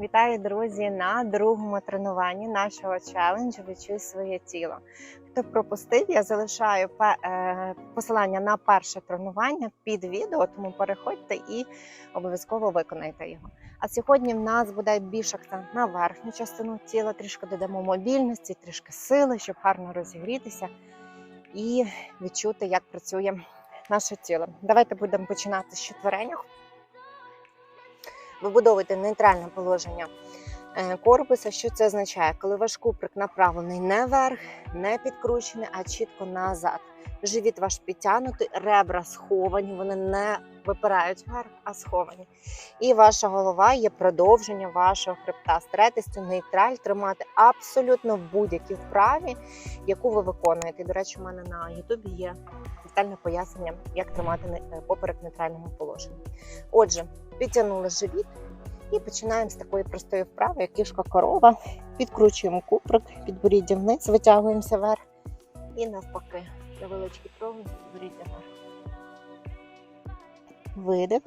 Вітаю, друзі, на другому тренуванні нашого челенджу Відчуй своє тіло. Хто пропустив, я залишаю е, посилання на перше тренування під відео, тому переходьте і обов'язково виконайте його. А сьогодні в нас буде більш акцент на верхню частину тіла, трішки додамо мобільності, трішки сили, щоб гарно розігрітися і відчути, як працює наше тіло. Давайте будемо починати з четвереньох. Вибудовуйте нейтральне положення е, корпуса. Що це означає? Коли ваш куприк направлений не вверх, не підкручений, а чітко назад. Живіт ваш підтягнутий, ребра сховані, вони не випирають вверх, а сховані. І ваша голова є продовження вашого хребта. Старайтесь цю нейтраль тримати абсолютно в будь-якій вправі, яку ви виконуєте. До речі, у мене на Ютубі є детальне пояснення, як тримати е, поперек в нейтральному положенні. Отже, підтягнули живіт і починаємо з такої простої вправи, як кішка корова. Підкручуємо куприк, підборіддя вниз, витягуємося вверх і навпаки. Невеличкий прогин, підборіддя вверх. Видих.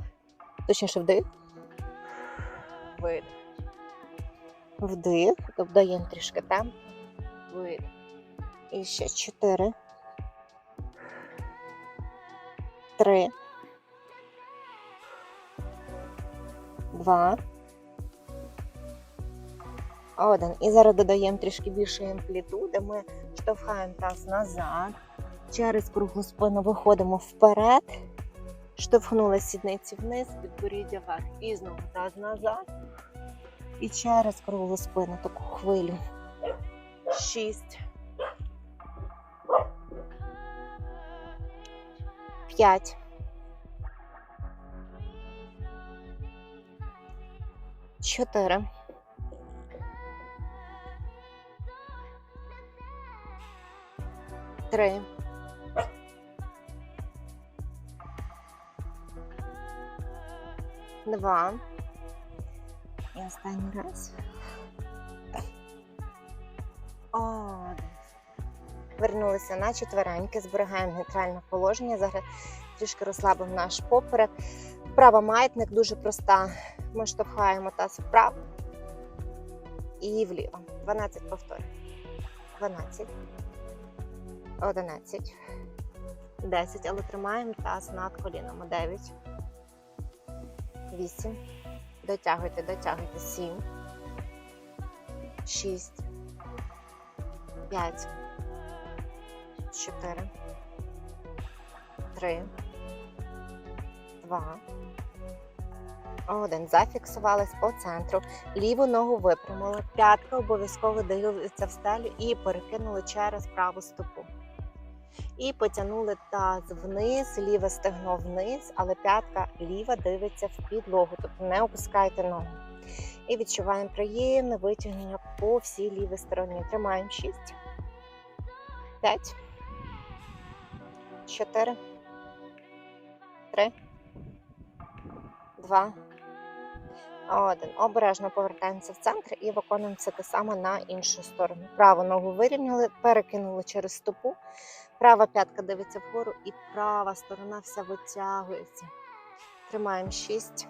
Точніше вдих. Видих. Вдих. Додаємо трішки темп. Видих. І ще чотири. Три. Два. Один. І зараз додаємо трішки більше амплітуди. Ми штовхаємо таз назад. Через круглу спину виходимо вперед. Штовхнули сідниці вниз, підборіддя вверх. І знову таз назад. І через круглу спину таку хвилю. Шість. П'ять. Чотири. Три. Два. І останній раз. Один. Вернулися на четвереньки, зберігаємо нейтральне положення. Зараз трішки розслабимо наш поперек. Вправа маятник дуже проста. Ми штовхаємо таз вправо і вліво. 12 повторів. 12, 11, 10, але тримаємо таз над колінами. 9, 8, дотягуйте, дотягуйте. 7, 6, 5, 4, 3, 2, один. Зафіксувались по центру. Ліву ногу випрямили. П'ятка обов'язково дивиться в стелю і перекинули через праву стопу. І потягнули таз вниз, ліве стегно вниз, але п'ятка ліва дивиться в підлогу, тобто не опускайте ногу. І відчуваємо приємне витягнення по всій лівій стороні. Тримаємо 6, 5, 4, 3, 2, один. Обережно повертаємося в центр і виконуємо це те саме на іншу сторону. Праву ногу вирівняли, перекинули через стопу. Права п'ятка дивиться вгору і права сторона вся витягується. Тримаємо 6.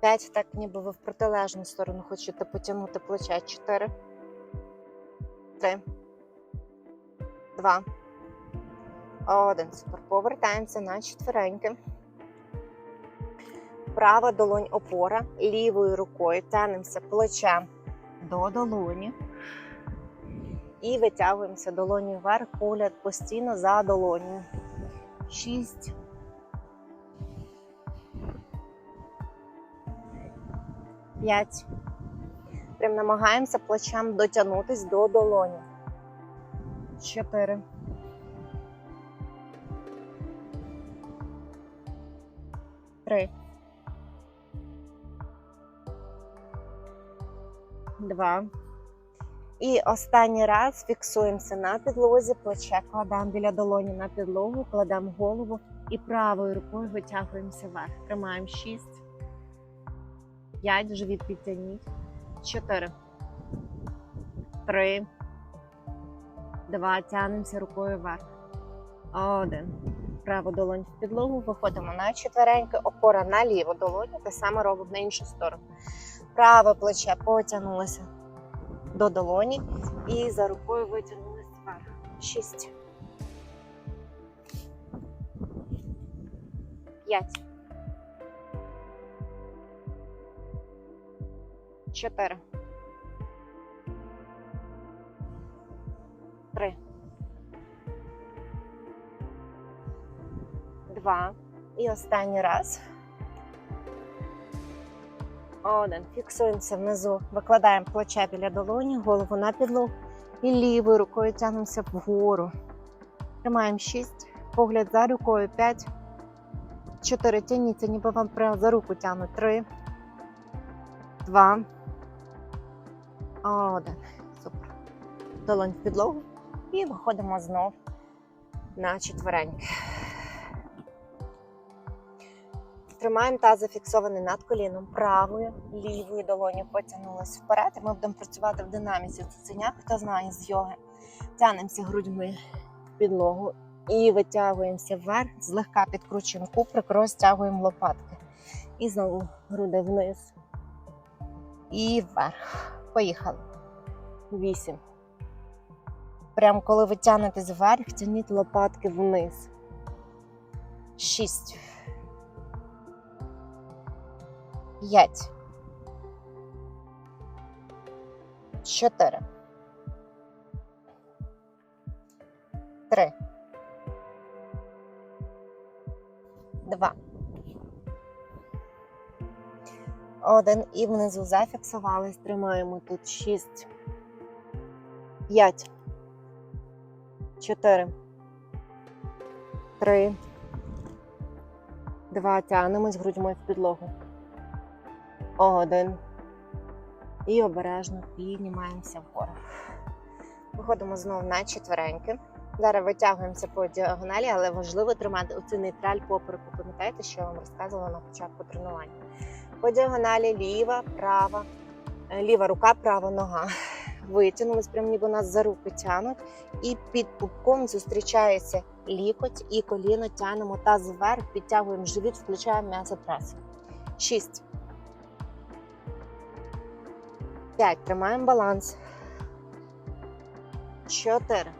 5, так ніби ви в протилежну сторону хочете потягнути плече. 4. 3. 2. 1. Супер. Повертаємося на четвереньки. Права долонь опора, лівою рукою тянемося плечем до долоні і витягуємося долоню вверх, погляд постійно за долонію. Шість. П'ять. Прям намагаємося плечем дотягнутись до долоні. Чотири. Три. Два. І останній раз фіксуємося на підлозі, плече кладемо біля долоні на підлогу, кладемо голову і правою рукою витягуємося вверх. Тримаємо 6, 5, живіт підтягніть, 4, 3, 2, тягнемося рукою вверх. Один. Праву долонь в підлогу, виходимо на четвереньки, опора на ліву долоню, те саме робимо на іншу сторону. Праве плече потягнулося до долоні і за рукою витягнулися вверх. Шість. П'ять. Чотири. Три. Два. І останній раз. Один. Фіксуємося внизу. Викладаємо плече біля долоні, голову на підлогу. І лівою рукою тягнемося вгору. Тримаємо 6. Погляд за рукою 5. 4. Тяніться, ніби вам прямо за руку тягнуть. 3. 2. Один. Супер. Долонь в підлогу. І виходимо знов на четвереньки. Тримаємо таз зафіксований над коліном правою, лівою долоню потягнулися вперед. І ми будемо працювати в динаміці цуценя, хто знає з йоги. Тянемося грудьми в підлогу і витягуємося вверх, злегка підкручуємо куприк, розтягуємо лопатки. І знову груди вниз. І вверх. Поїхали. Вісім. Прямо коли ви тягнетесь вверх, тягніть лопатки вниз. Шість. П'ять. Чотири. Три. Два. Один. І внизу зафіксувались. Тримаємо тут шість. П'ять. Чотири. Три. Два. Тягнемось грудьми в підлогу. Один. І обережно піднімаємося вгору. Виходимо знову на четвереньки. Зараз витягуємося по діагоналі, але важливо тримати оцю нейтраль попереку. Пам'ятаєте, що я вам розказувала на початку тренування. По діагоналі ліва, права, е, ліва рука, права нога. Витягнулись, прям ніби нас за руки тянуть. І під пупком зустрічається лікоть і коліно тянемо таз вверх, підтягуємо живіт, включаємо м'ясо прес. Шість. П'ять. Тримаємо баланс. Чотири.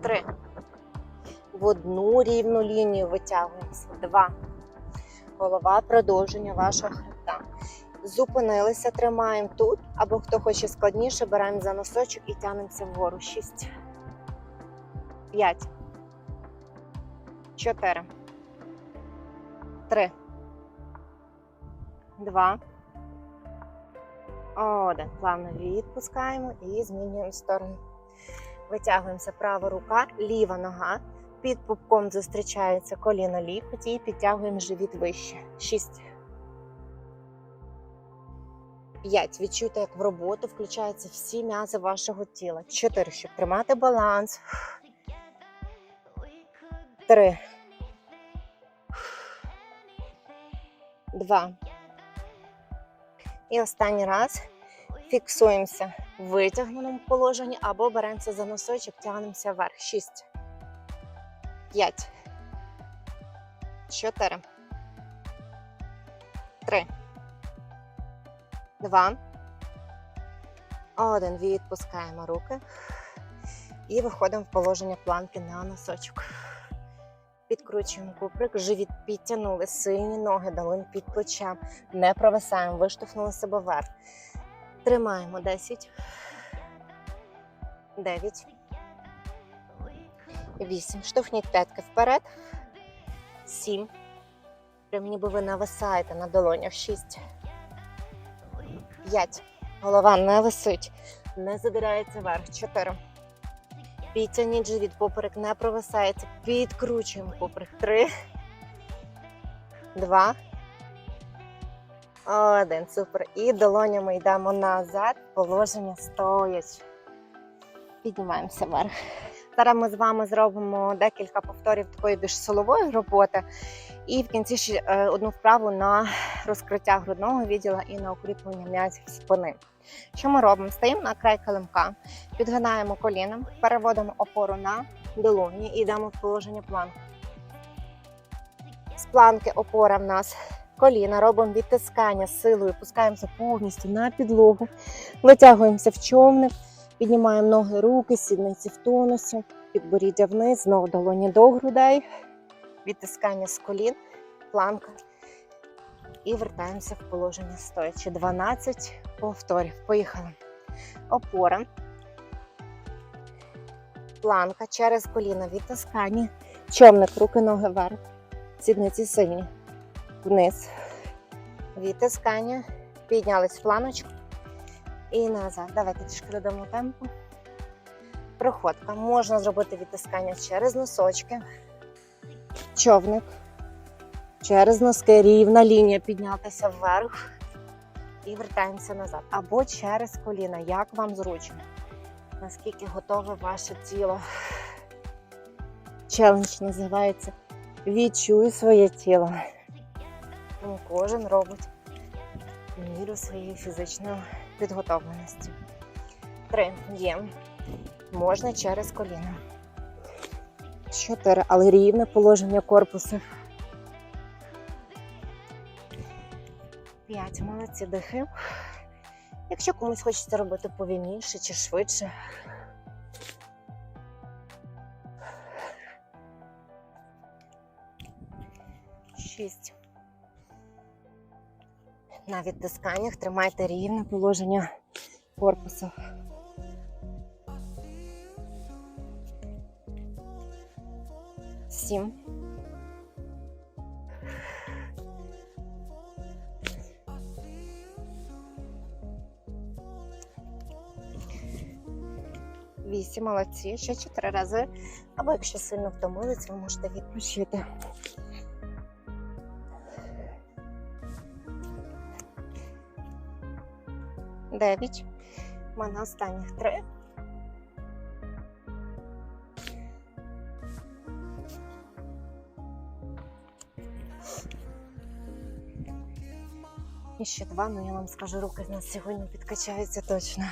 Три. В одну рівну лінію витягуємося. Два. Голова продовження вашого хребта. Зупинилися, тримаємо тут. Або хто хоче складніше, беремо за носочок і тягнемося вгору. Шість. П'ять. Чотири. Три. Два. Один. Плавно відпускаємо і змінюємо сторону. Витягуємося права рука, ліва нога. Під пупком зустрічається коліно лікоть і підтягуємо живіт вище. Шість. П'ять. Відчуйте, як в роботу включаються всі м'язи вашого тіла. Чотири. Щоб тримати баланс. Три. Два. І останній раз фіксуємося в витягненому положенні або беремося за носочок, тягнемося вверх. Шість. П'ять. Чотири. Три. Два. Один. Відпускаємо руки. І виходимо в положення планки на носочок. Підкручуємо куприк, живіт підтягнули, сильні ноги, долонь під плечем. Не провисаємо, виштовхнули себе вверх. Тримаємо 10, 9, 8. Штовхніть п'ятки вперед. 7. Прям ніби ви нависаєте на долонях. 6. 5. Голова не висить. Не задирається вверх. 4. Підтягніть живіт, поперек не провисається. Підкручуємо поперек. Три. Два. Один. Супер. І долонями йдемо назад. Положення стоять. Піднімаємося вверх. Зараз ми з вами зробимо декілька повторів такої більш силової роботи. І в кінці ще е, одну вправу на розкриття грудного відділу і на укріплення м'язів спини. Що ми робимо? Стаємо на край килимка, підгинаємо коліном, переводимо опору на долоні і йдемо в положення планки. З планки опора в нас коліна, робимо відтискання силою, пускаємося повністю на підлогу, витягуємося в човник, піднімаємо ноги, руки, сідниці в тонусі, підборіддя вниз, знову долоні до грудей, відтискання з колін, планка. І вертаємося в положення стоячи. 12 повторів. Поїхали. Опора. Планка через коліна відтискання. Човник, руки, ноги вверх. Сідниці сильні. Вниз. Відтискання. Піднялись в планочку. І назад. Давайте трішки додамо темпу. Проходка. Можна зробити відтискання через носочки. Човник. Через носки рівна лінія піднятися вверх. І вертаємося назад. Або через коліна, як вам зручно. Наскільки готове ваше тіло. Челендж називається Відчуй своє тіло. Тому кожен робить міру своєї фізичної підготовленості. Три. Є. Можна через коліна. Чотири. Але рівне положення корпусу. П'ять. Молодці дихи. Якщо комусь хочеться робити повільніше чи швидше. Шість. На відтисканнях тримайте рівне положення корпусу. Сім. Вісім, молодці. Ще чотири рази. Або якщо сильно втомились, ви можете відпочити. Дев'ять. У мене останніх три. І ще два, ну я вам скажу, руки в нас сьогодні підкачаються точно.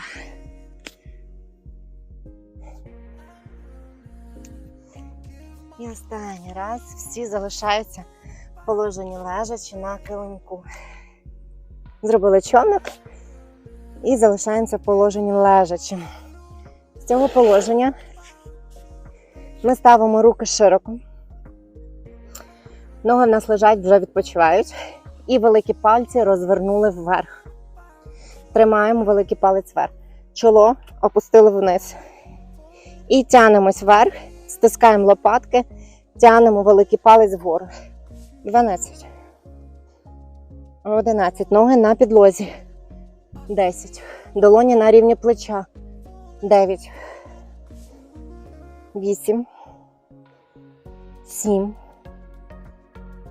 І останній раз всі залишаються в положенні лежачи на килимку. Зробили човник і залишаємося в положенні лежачи. З цього положення ми ставимо руки широко. Ноги в нас лежать, вже відпочивають. І великі пальці розвернули вверх. Тримаємо великий палець вверх. Чоло опустили вниз. І тянемось вверх, стискаємо лопатки, тянемо великий палець вгору. 12. 11. Ноги на підлозі. 10. Долоні на рівні плеча. 9. 8. 7.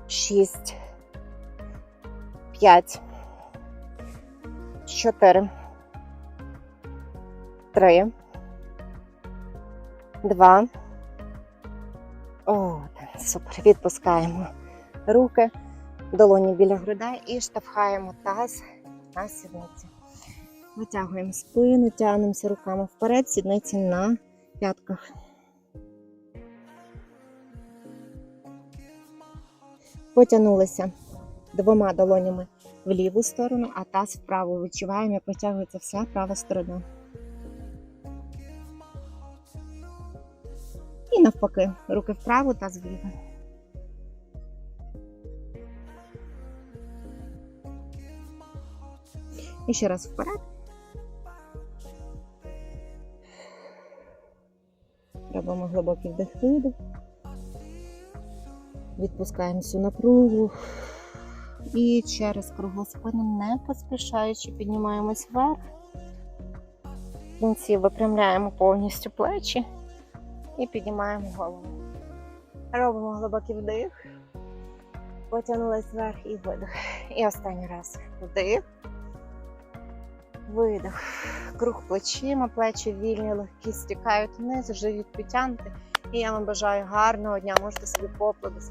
6. 5. 4. 3. 2. Супер. Відпускаємо руки, долоні біля грудей і штовхаємо таз на сідниці. Витягуємо спину, тягнемося руками вперед, сідниці на п'ятках. Потягнулися двома долонями в ліву сторону, а таз вправо. Відчуваємо, як витягується вся права сторона. Навпаки, руки вправо, таз вліво. І ще раз вперед. Робимо глибокий вдих видих. Відпускаємо всю напругу. І через круглу спину, не поспішаючи, піднімаємось вверх. В кінці випрямляємо повністю плечі і піднімаємо голову. Робимо глибокий вдих. Потягнулись вверх і видих. І останній раз вдих. Видих. Круг плечима, плечі вільні, легкі стікають вниз, живіт підтягнути. І я вам бажаю гарного дня. Можете собі поплодити.